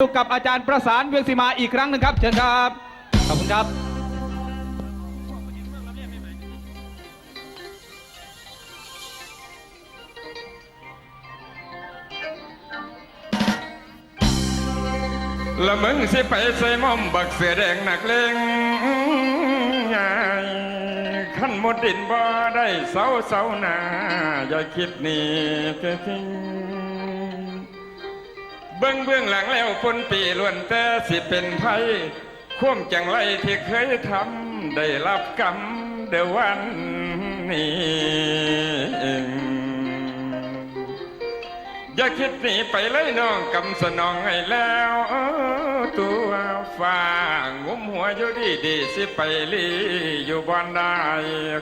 อยู่กับอาจารย์ประสานเวียงสีมาอีกครั้งหนึ่งครับ เชิญครับ ขอบคุณครับ ละมึงสิไปใส่หม่อมบักเสือแดงหนักเลงใหญ่ขั้นหมดดินบ่ได้เสาเสาหนาอย่าคิดหนี่เกิทิ้ง เบื้องเบื้องหลังแล้วปนปีล้วนแต่สิเป็นไผข่วมจังไรที่เคยทำได้รับกรรมเดวันนี้อย่าคิดหนีไปเลยน้องกำสนองให้แล้วตัวฟ้างุ้มหัวอยู่ดีดีสิไปลีอยู่บอนได้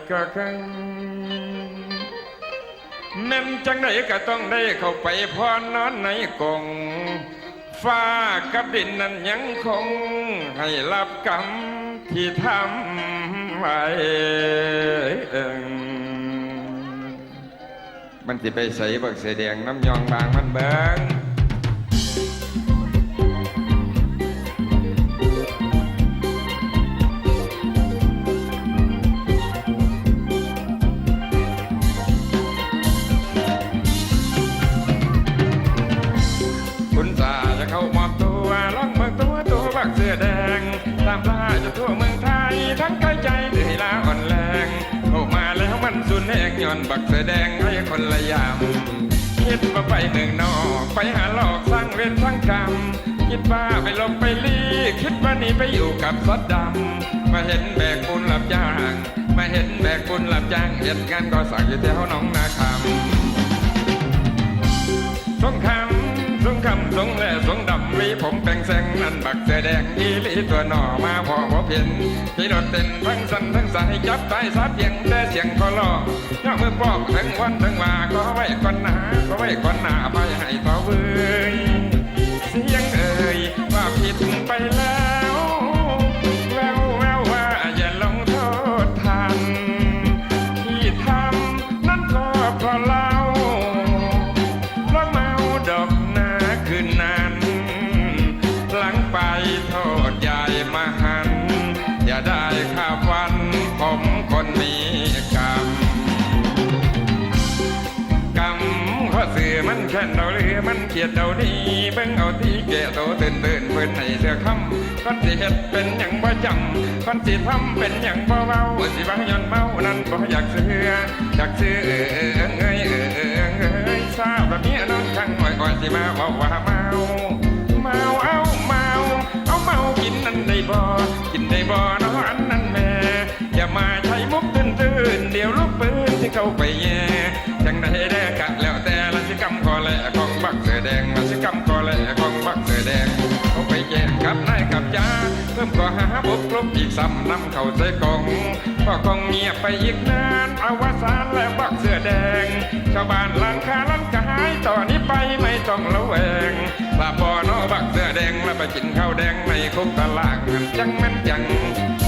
ก็คึงแม่นจังไดก็ต้องได้เข้าไปพรนอนในกง ฟ้ากับดินนั้นยังคง ให้รับกรรมที่ทำไว้เองมันสิไปใส่บักเสแดงน้ำยองบางมันเบิงามล่าจะทั่วเมืองไทย ทั้งกายใจเหนื่อยล้าอ่อนแรง เข้ามาแล้วมันสุนแหกย้อนบักเสื้อแดงให้คนละยามคิดว่าไปเมืองนอก ไปหาหลอกสร้างเวรสร้างกรรม คิดว่าไปหลบไปลีคิดว่านี่ไปอยู่กับสดดำ มาเห็นแบกปูนหลับจ้าง มาเห็นแบกปูนหลับจ้างเหตุงานก็สั่งอยู่แถวหนองนาคำสงคำ คำสงและสงดำวีผมแปลงแสงนั่นบักเสอแดงอีลีตัวหน่อมาพอพบเห็นพี่รถเต้นทั้งสันทั้งสายจับตายสาเพียงแต่เสียงก็ล่อย่อมือปอกทั้งวันทั้งว่าก็ไว้ก่อนหนาก็ไว้ก่อนหน้าไปให้ต่อเว้ย ขียดเอาดีเบิ่งเอาที่แก่โตตื่นตื่นเพิ่นให้เสือคำคนสิเฮ็ดเป็นอย่างบ่จำคนสิทำเป็นอย่างบ่เว้าสิว่าย้อนเมานั้นบ่อยากเสืออยากเสือเออเออเงยเออเออเงยทราบแบบนี้นอนข้างหน่อยก่อนสิมาเว้าว่าเมาเมาเอาเมาเอาเมากินนั่นได้บ่กินได้บ่เนาะอันนั้นแม่อย่ามาใช้มุกตื่นตื่นเดี๋ยวลูกปืนที่เข้าไปแย่ เพิ่มก็หาบุกลบอีกซ้ำนำเข้าใส่กล่องก็กองเงียบไปอีกนานอวสานแล้วบักเสื้อแดง ชาวบ้านหลังคาลันกายต่อนนี้ไปไม่ต้องระแวงลาบอนอบักเสื้อแดงแล้วไปกินข้าวแดงในคุกตลาดจังแม่นจัง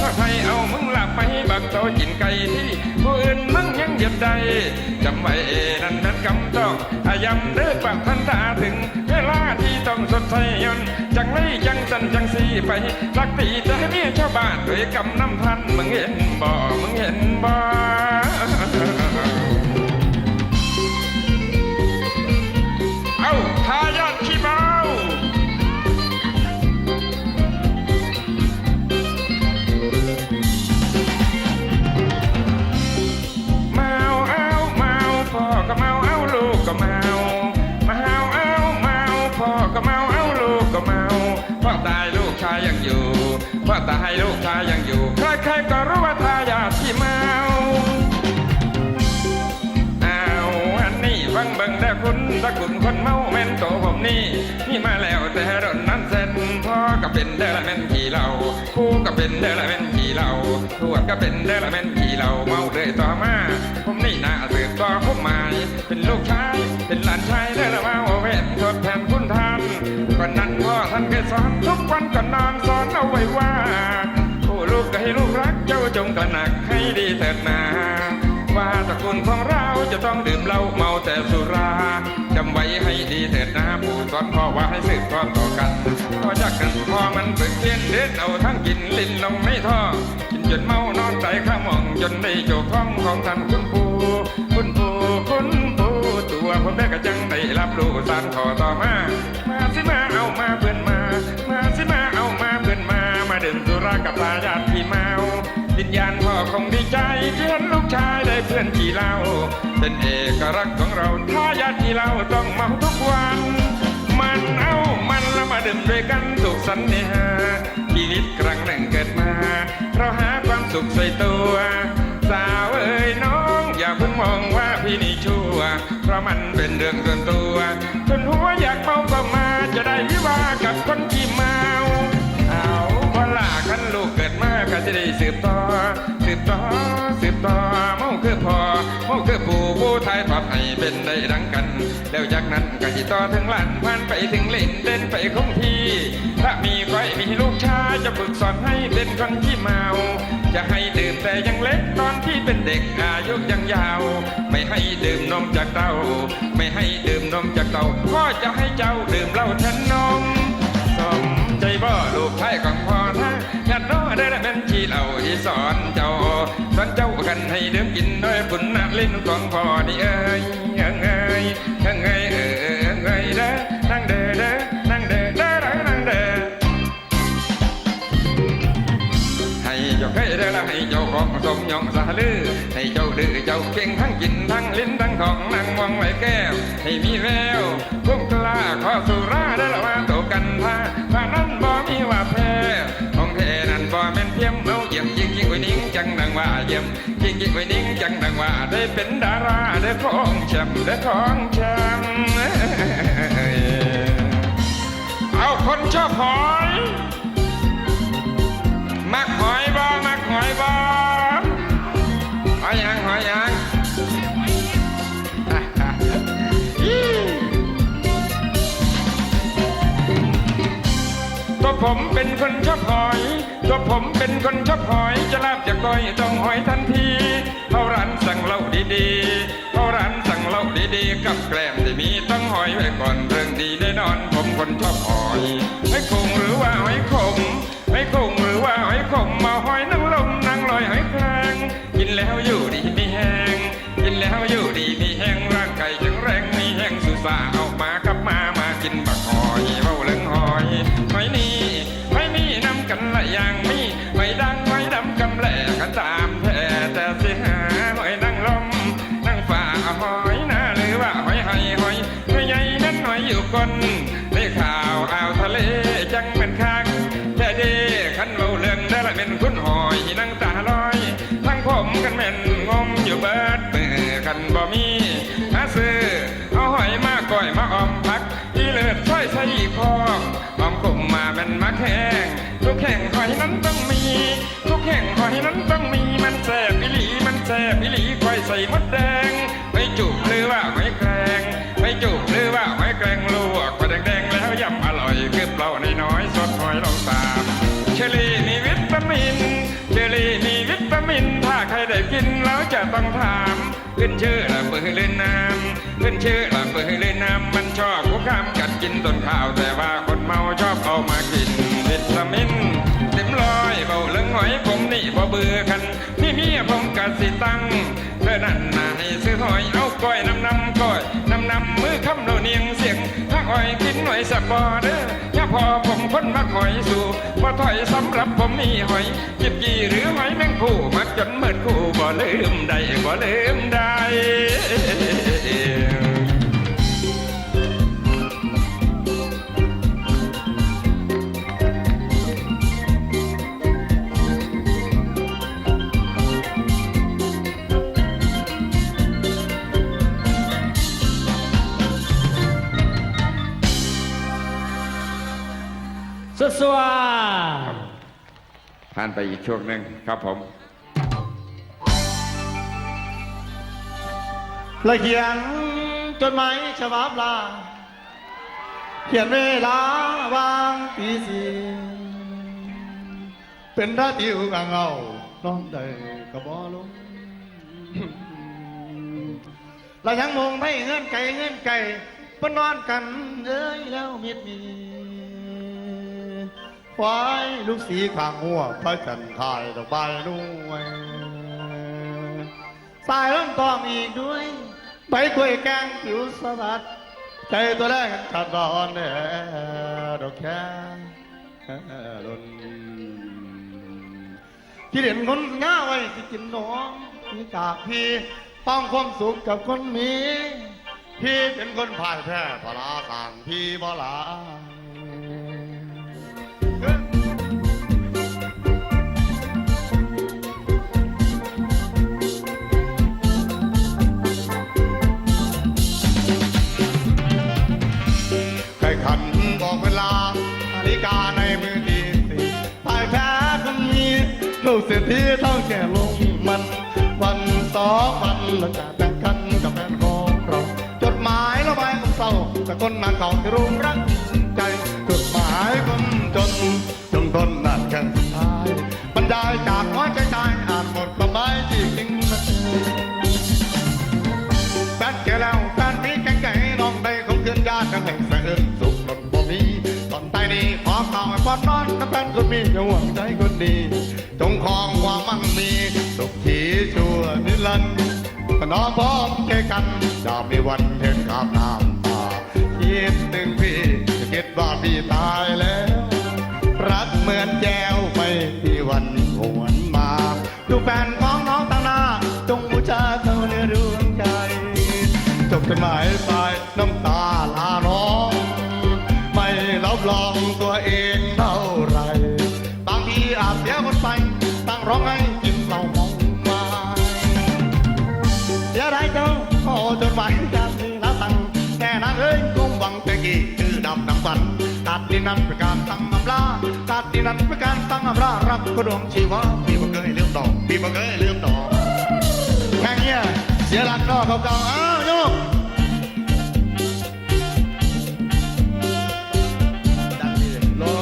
ถ้าใครเอามึงหลับไปบักโตกินไก่ที่ผู้อื่นมึงยังเหยียบใดจำไว้นั่นนั้นกำต้องอายำเด้อปากทันตาถึงเวลาที่ต้องสดใสยนต์ จังไรจังสันจังสีไปรักตีจะให้เมียชาวบ้านด้วยกำน้ำพันมึงเห็นบ่มึงเห็นบ่ พ่อตายลูกชายยังอยู่ ใครๆก็รู้ว่าทายาทที่เมาเอาอันนี้ฟังเบิ่งแต่คุณตะกุนคนเมาแม่นโตผมนี่ นี่มาแล้วแต่รถนั้นเสร็จพ่อก็เป็นเดอละแม่นขี่เหล้าครูก็เป็นเดอละแม่นขี่เหล้าทวดก็เป็นเดอละแม่นขี่เหล้าเมาเลยต่อมา ผมนี่น่าสืบต่อผมหมายเป็นลูกชาย เป็นหลานชายเดอละเมาเว้นทดแทน สอนทุกวันก่อนนอนสอนเอาไว้ว่าผู้ลูกก็ให้ลูกรักเจ้าจงตระหนักให้ดีเถิดนาว่าตระกูลของเราจะต้องดื่มเหล้าเมาแต่สุราจำไว้ให้ดีเถิดนะปู่สอนพ่อว่าให้สืบทอดต่อกันพอจากกันพ่อมันเปิดเพี้ยนเด็ดเอาทั้งกินลิ้นลงไม่ท่อกินจนเมานอนใจข้ามองจนได้โจกท้องของท่านคุณปู่คุณปู่คุณปู่ตัวผมได้กระจังได้รับรู้สารขอต่อมามาสิมาเอามาเพื่อน รากับตาญาติพี่เมาวิญญาณพ่อคงดีใจที่เห็นลูกชายได้เพื่อนขี่เล้าเป็นเอกลักษณ์ของเราถ้าญาติพี่เราต้องเมาทุกวัน มันเอามันแล้วมาดื่มด้วยกันสุขสันนิหาชีวิตครั้งหนึ่งเกิดมาเราหาความสุขใส่ตัว สาวเอ้ยน้องอย่าเพิ่งมองว่าพี่นี่ชั่วเพราะมันเป็นเรื่องส่วนตัวจนหัวอยากเมาก็มาจะได้วิวา มาก็จะได้สืบต่อสืบต่อสืบต่อเมาคือพอเมาคือปู่ผู้ไทยทอดให้เป็นได้ดังกัน แล้วจากนั้นก็สิต่อถึงล้านพันไปถึงเล่นเด่นไปคงที่ถ้ามีใครมีลูกชายจะฝึกสอนให้เป็นคนที่เมาจะให้ดื่มแต่ยังเล็กตอนที่เป็นเด็กอายุยังยาว ไม่ให้ดื่มนมจากเต้า ไม่ให้ดื่มนมจากเต้าพ่อจะให้เจ้าดื่มเหล้าแทนนมสมใจบ่ลูกไทยของพ่อนะอยากน้อได้ละเป็น ที่สอนเจ้าสอนเจ้ากันให้เดื่มกินด้วยบุญนักลิ้นของพ่อนี่เอ้ยเอ้ยเอ้ยเอ้ยเอ้ยเอ้ยเอ้ยเด้อนั่งเด้อเด้อนั่งเด้อเด้อเด้อนั่งเด้อให้เจ้าเคยได้ละให้เจ้าของสมยองสาลือให้เจ้าดื้อเจ้าเก่งทั้งกินทั้งลิ้นทั้งของนั่งมองไหวแก้วให้มีแววพุ่งกล้าขอสุราได้ละว่าโตกันพาว่านั้นบ่มีว่าแพ้ จังดังว่าเยี่ยมยิงยิงไว้นิ่งจังดังว่าได้เป็นดาราได้ของแชมป์ได้ของแชมป์เอาคนชอบหอยมักหอยบ่มักหอยบ่หอยยังหอยยังตัวผมเป็นคนชอบหอย ตัวผมเป็นคนชอบหอยจะลาบจะก้อยต้องหอยทันทีเขาร้านสั่งเหล้าดีๆเขาร้านสั่งเหล้าดีๆ กับแกล้มที่มีต้องหอยไว้ก่อนเรื่องดีแน่นอน ผมคนชอบหอยหอยคงหรือว่าหอยขมหอยคงหรือว่าหอยขมมาหอยนางลมนางลอยหอยแครงกินแล้วอยู่ดีมีแห้งกินแล้วอยู่ดีมีแห้งร่างกายแข็งแรงมีแห้งสุสาเอามากับมามากินบักหอยเาเรื่องหอย บ่มีหาซื้อเอาหอยมาก้อยมาออมพักอีเลือดช่อยใส่พอกออมกลุ่มมาแมันมาแข่งทุกแข่งหอยนั้นต้องมี ทุกแข่งหอยนั้นต้องมีมันแสบอิหลีมันแสบอิหลีก้อยใส่มดแดงไม่จุกหรือว่าไม่แกรงไม่จุกหรือว่าไม่แกรงลวกไปแดงๆแล้วยำอร่อยคือเปล่าในน้อยๆสดหอยลองตามเชอรี่มีวิตามินเชอรี่มีวิตามินถ้าใครได้กินแล้วจะต้องถาม ขึ้นชื่อละเปื่อยเล่นน้ำขึ้นชื่อละเปื่อยเล่นน้ำมันชอบผู้ข้ามกัดกินต้นข้าว แต่ว่าคนเมาชอบเอามากินวิตามินเต็มร้อยเบาเลืองหอยผมนี่พอเบื่อกันพี่เมียผมกัดสิตังเธอนั่นนาให้ซื้อหอยเอาก้อยน้ำน้ำำมือคำเราเนียงเสียงถ้าหอยกินหน่อยสับบอเด้อย่าพอผมคนมักหอยสู่บ่ถอยสำหรับผมมีหอยจิบกี่หรือหอยแมงผู้มักจนเมือคู่บ่ลืมได้บ่ลืมได้ สวัสดีผ่านไปอีกช่วงหนึ่งครับผมและเขียนจดหมายฉบับลา เขียนเวลาวางตีสี่เป็นท่าติวกังเอานอนได้กระบอลงเรายังมองให้เงื่อนไก่เงื่อนไก่ปนนอนกันเอ้ยแล้วมิดมี ควายลูกสีข้างหัวพระจันทร์ทายดอกใบด้วยสายล้มตองอีกด้วยใบกล้วยแกงผิวสวัสดใจตัวแรกขาดรอนแน่ดอกแค่ลนที่เด่นคนง่าไว้ที่กินน้องมีกากพี่ต้องความสุขกับคนมีพี่เป็นคนพ่ายแพ้พลาขางพี่บลา ลูกเศรษฐีต้องแก่ลงมัน วันสองวันเราจะแต่งกันกับแฟนของเรา จดหมายระบายความเศร้าแต่คนนั้นเขาที่รู้รัก ข่าวให้อนนอนกับแฟนคนมีจะหวังใจคนดี จงครองความมั่งมีสุขขีชั่วนิรันดร์น้องพร้อมใจกันจะมีวันเห็นข้ามน้ำตาคิดถึงพี่จะคิดว่าพี่ตายแล้ว รักเหมือนแก้วไม่มีวันหวนมาดูแฟนของน้องตั้งหน้าจงบูชาเขาในดวงใจ จบจดหมายไปน้ำ จดหมายจากนี่ละตังแน่นางเอ้ยคงหวังแต่กี่คือดำดังฝันตัดที่นั้นเป็นการตั้งอำลาตัดที่นั้นเป็นการตั้งอำลารักก็ดวงชีวะพี่บ่เคยลืมดอกพี่บ่เคยลืมดอกแค่เนี้ยเสียหลักนอกเก่าๆอ้าวโยกดันดีเลยรอ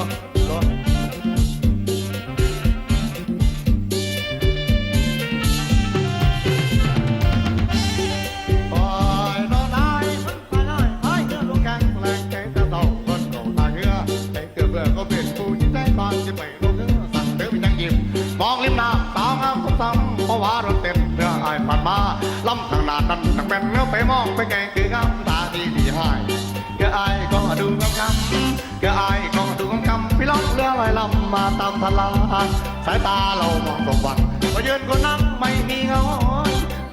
มองริมน้ำสาวงามสมซ้ำเพราะว่ารถเต็มเรืออายผ่านมาลำทางนานั้นทางแม่นเนื้อไปมองไปแกงคืองามตาดีดีให้เกืออายก็ดูงามงามเกืออายก็ดูงามงามพี่ล่องเรือลอยลำมาตามทลานสายตาเรามองสมหวังมายืนคนนั้นไม่มีเงา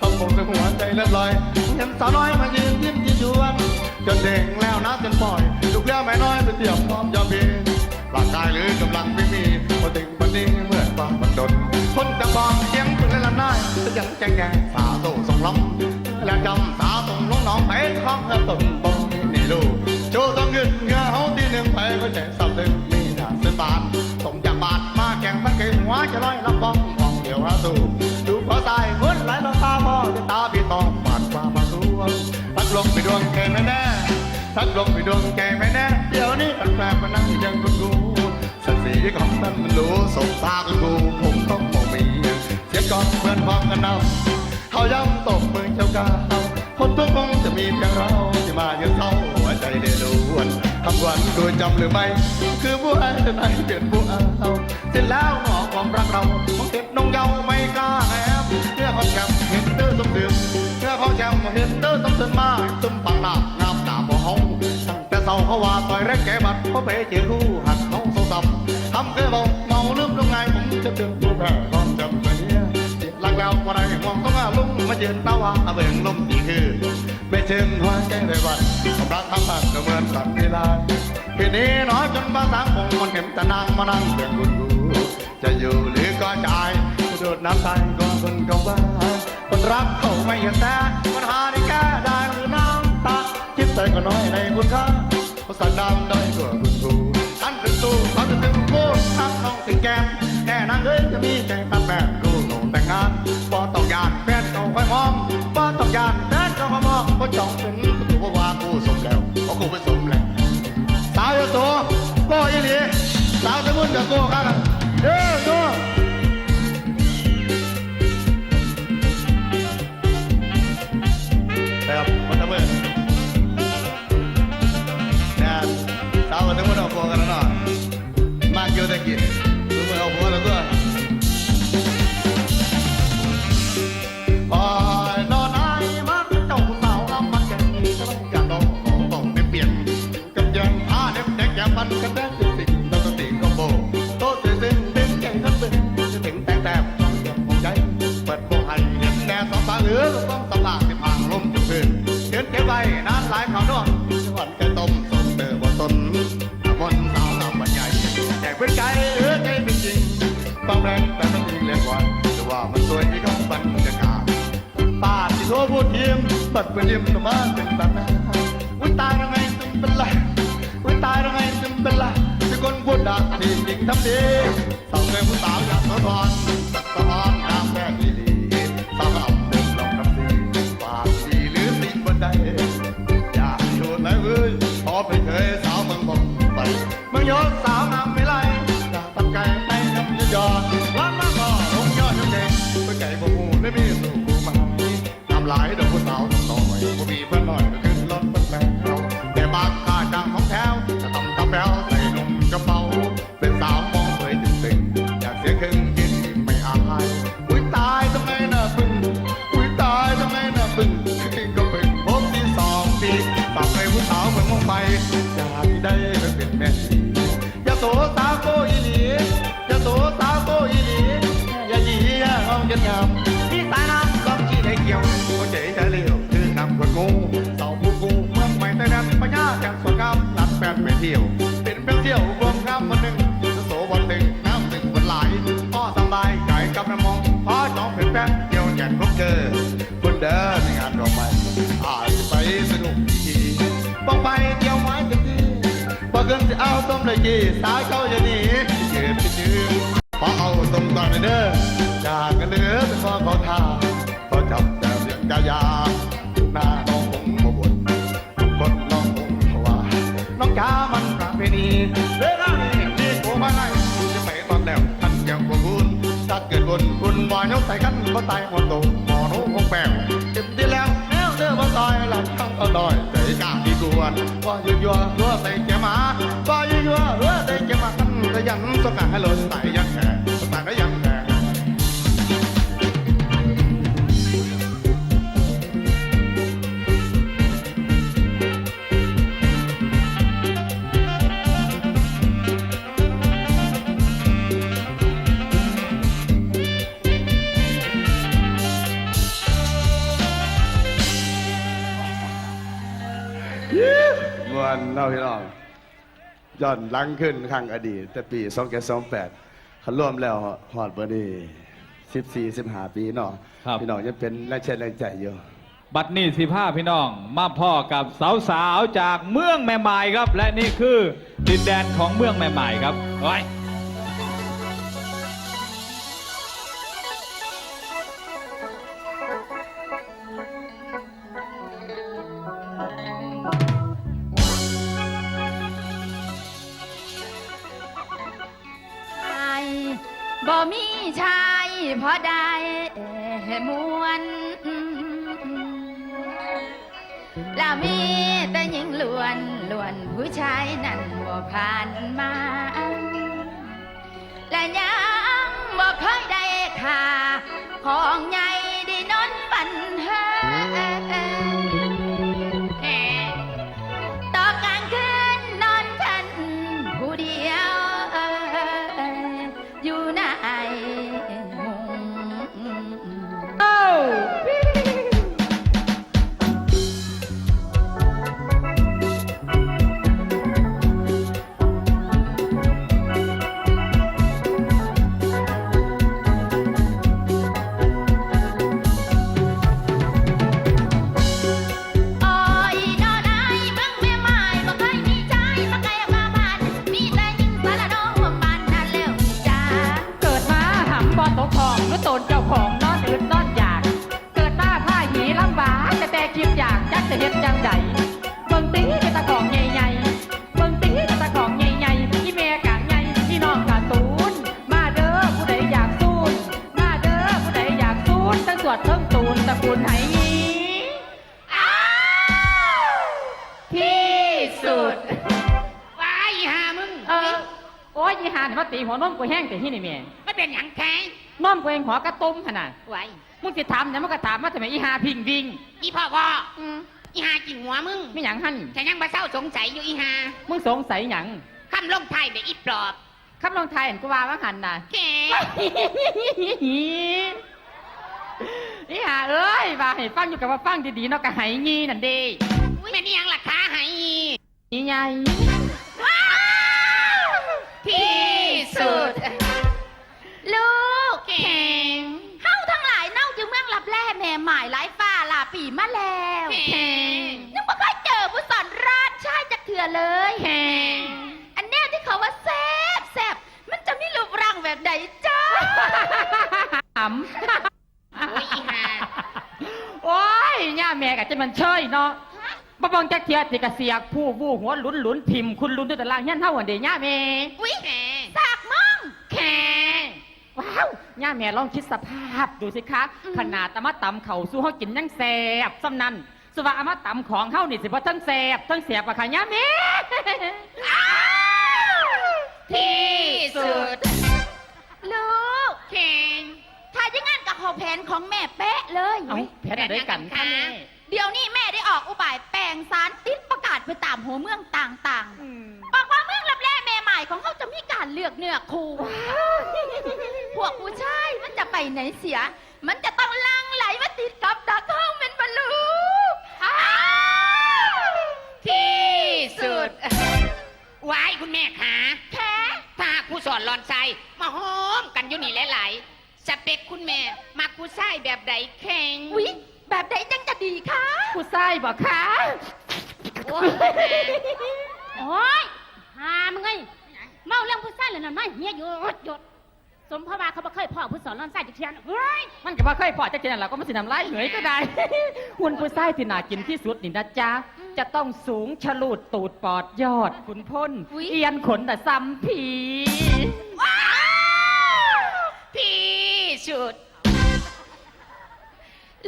ต้องผมเป็นหัวใจเลื่อนลอยเห็นสาวน้อยมายืนยิ้มยิ้มยวนจนเด้งแล้วนะจนปล่อยลูกเรือแม่น้อยไปเตียบพร้อมยอมเพ ร่างกายหรือกำลังไม่มีพอถึงวันนี้เมื่อฟังมันดนคนจะฟังเสียงปืนและลำนายจะยังแจงแงสาโตส่งล้ำและจำสาตรงลงหนองไปคล้องและตุ่มบงนี่ลูกโจต้องเงินเงาที่หนึ่งไปก็แจกสับหนึ่งมีหน้าเส้นบานส่งจากบาทมาแข่งมันเกหัวจะร้อยลำบองมองเดียวหาสู้ดูขอตายเหมือนไหลลงตาพ่อจะตาพี่ต้องบาดความมาสวงพัดลงไปดวงแกแน่ๆพัดลงไปดวงแก รู้สงตากุนกูผมต้องมองมีเสียงกองเหมือนฟังกันนำเขาย้ำตบมือเจ้ากาวคนทุกคงจะมีเพียงเราที่มายืนเข้าหัวใจเดือดร้อนทำวันโดยจำหรือไม่ คือผู้ให้จะไหนเปลี่ยนผู้เอาเสร็จแล้วหงอความรักเราคงเก็บนงเยาไม่กล้าแอบเพื่อเขาแชมป์เห็นเตอร์สมเดือเพื่อเขาแชมป์เห็นเตอร์สมเดือมาตุ้มปังหน้างามหน้าบ่เฮาตั้งแต่เศร้าเขาว่าต่อยแรกแก่บัดเพราะไปเจอคู่หักเขาโซซับทำเกินเมาเจะเดือดผู้แพ้ความจำเนี่ยหลักแล้วว่าไรมองต้องอาลุ่มมายืนตาวาเบิ่งลมนี่คือไม่เชิงหัวใจเลยวันความรักทำหักก็เหมือนสัตว์เวลาคืนนี้น้อยจนบางสางคงมันเห็นแต่นางมานั่งเบื่อกุนกูจะอยู่หรือก็จ่ายโดดน้ำตายก็คนเขาบ้าคนรักเขาไม่เห็นแต่ปัญหาได้แก้ได้หรือน้ำตาคิดใจก็น้อยในคุณค่าเพราะสันดำได้กว่าคุณครูอันเป็นตู้เขาจะเป็นผู้ทั้งน้องสิงแกม น่นางเอ้ยจะมีใจตั้งแบบกูหนูแต่งงานพอต้องยานแฟนเขาคอยมองพอต้องยานแฟนเขาคอยมองเพราะจ้องเป็นกูเพราะว่ากูสมแล้วเพราะกูไปสมแล้วสาวโยู่ตัวโก้ยี่หลีสาวสมุนกับโก้กันเด้อโต ต้องแรงแต่ต้องยิงเรียกว่าแต่ว่ามันสวยที่เขาบรรยากาศป้าที่โทรพูดยิ้มบัดเป็นยิ้มทำไมเป็นแบบนั้นอุ้ยตายทำไมถึงเป็นไรอุ้ยตายทำไมถึงเป็นไรที่คนพูดดักที่จริงทำดีสาวเป็นผู้สาวอยากสะท้อนสะท้อนงามแม่ดีดีสาวเอาเดินลองทำดีปากดีหรือสีบนใดอยากอยู่ไหนเว้ยพอไปเคยสาวเมืองบงไปเมืองยศสาว ต้มเลยกี่สายเขาจะหนีเก็บไปจืดพอเอาต้มก่อนเด้อจากกันเด้อเป็นพ่อเขาทาเขาจับแต่เรื่องกายาหน้าน้องคงมาบ่นกคนน้องคงเพราะว่าน้องจ๋ามันประเพณีเรื่องนี้ที่โกมาไล่จะไปตอนแล้วท่านยังบ่คุณถ้าเกิดบนคุณว่ายกใส่กันก็ตายหมดตัวหมอโน้คงแปลว อยหลับทั้งอร่อยใจกล้าดีกวนว่าอยู่ยัวรัวใส่แกมาว่าอยู่ยัวรัวใส่แกมากันก็ยังสกัดให้ล้นใส่ยังแข เนาะพี่น้องย้อนหลังขึ้นข้างอดีต แต่ปี2 7 2 8คันรวมแล้วฮอดบ่นี้14 15ปีเนาะครับ พี่น้องยังเป็นแรงเช่นแรงใจอยู่บัดนี้สิผ้าพี่น้องมาพ่อกับสาวๆจากเมืองแม่หมายครับ และนี่คือดินแดนของเมืองแม่หมายครับไว้ บ่มีชายพอได้มวน แล้วมีแต่หญิงล้วนล้วนผู้ชายนั่นบ่ผ่านมา และยังบ่เคยได้ค่าของ หาเนี่ยมาตีหัวนมกูแห้งแต่ที่นี่แม่ไม่เป็นหยังแค่นมกูเองหัวกระตุ้มขนาดไหวมึงสิถามเนี่ยมันก็ถามมาทำไมอีหาพิงวิงอีพ่อพ่ออืมอีหากินหัวมึงไม่หยังหั่นฉันยังมาเศร้าสงสัยอยู่อีหามึงสงสัยหยังคำลงไทายเด็กอีปลอบคำลองไทายเห็นกูว่าว่าหันน่ะแกอีหาเอ้ยว่าให้ฟังอยู่กับว่าฟังดีๆเนาะกะไหงีนั่นเด้แม่นี่ยังหลักขาใหายนี่ไง ที่สุด ลูกเก่งเฮาทั้งหลายเน่าจึงเมืองรับแล่แม่หมายหลายฟ้าหลาปีมาแล้วเก่งยังไม่เคยเจอผู้สอนราชชายจากเถื่อเลยเก่งอันเนี้ยที่เขาว่าแซบแซบมันจะมีรูปร่างแบบไหนจ้าหโอ้ยอีหาำโอ้ยย่าแม่กะจะมันเชยเนาะ บ่เบังจักเทียติกะเสียกผู้วู้หัวหลุนหลุนพิมพ์คุณลุนด้วยตารางเฮียนเฮาอันเดย่าแม่อุ้ยแก่สากมั่งแก่ว้าวย่าแม่ลองคิดสภาพดูสิคะขนาดตะมาตำเข่าสู้เฮากินยังแซ่บซ้ำนั้นสว่าอามาตำของเฮานี่สิบ่ทั้งแซ่บทั้งแซ่บอะค่ะย่าแม่ ที่สุด ลูกเก่งถ้าอย่างงั้นกับขอแผนของแม่เป๊ะเลย เอ้าแพทย์อะไรกันคะแม่ เดี๋ยวนี้แม่ได้ออกอุบายแปลงสารติดประกาศไปตามหัวเมืองต่างๆอืมบอกว่าเมืองรับแร่แม่ใหม่ของเขาจะมีการเลือกเนื้อคู่ พวกผู้ชายมันจะไปไหนเสีย มันจะต้องลังไหลมาติดกับดักห้องเป็นบรรลุอ้าวที่สุดไว้คุณแม่ขาแค่ถ้าผู้สอนหลอนใจมาหอมกันอยู่นี่หลายๆสเปคคุณแม่มักผู้ชายแบบใดแข็งอุ๊ย แบบไหนจังจะดีคะผู้ชายบ่คะโอ้ยโอ้ยหามึงไงเมาเรื่องผู้ชายเลยนั่นไม่เฮียหยุดหยุดสมเพราะว่าเขาบ่เคยพ่อผู้สอนร้อนไส้จักเทียนเฮ้ยมันก็บ่เคยพอจะกินแล้วก็มาสิน้ำลายเหยก็ได้ หุ่นผู้ชายที่น่ากินที่สุดนี่นะจ๊ะจะต้องสูงฉลูดตูดปอดยอดขุนพ้นเอียนขนแต่ซ้ำผีที่สุด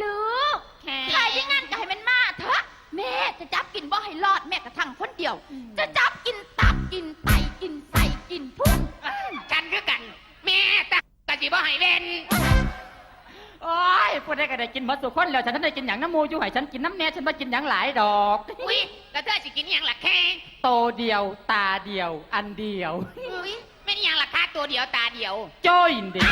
ลูก แค่ ใครที่งั้นก็ให้มันมาเถอะ แม่ จะจับกินบ่ให้รอดแม่กระทั่งคนเดียว จะจับกินตับกินไตกินไส้กินพุงกันคือกัน แม่ตากะสิบ่ให้เว้นโอ้ยพูดได้ก็ได้กินหมดสุคนแล้วฉันท่านได้กินอย่างน้ำมูอยู่ให้ฉันกินน้ำแน่ฉันมากินอย่างหลายดอกอุ้ยกระเทยสิกินอหย่างละแค่โตเดียวตาเดียว อันเดียวอุ้ยไม่นอหย่างละค่าตัวเดียวตาเดียว จ้อยเดียว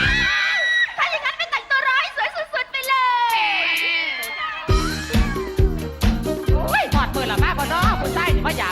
ถ้าอย่างนั้นไปแต่งตัวร้ายสวยสุดๆไปเลย อละมาก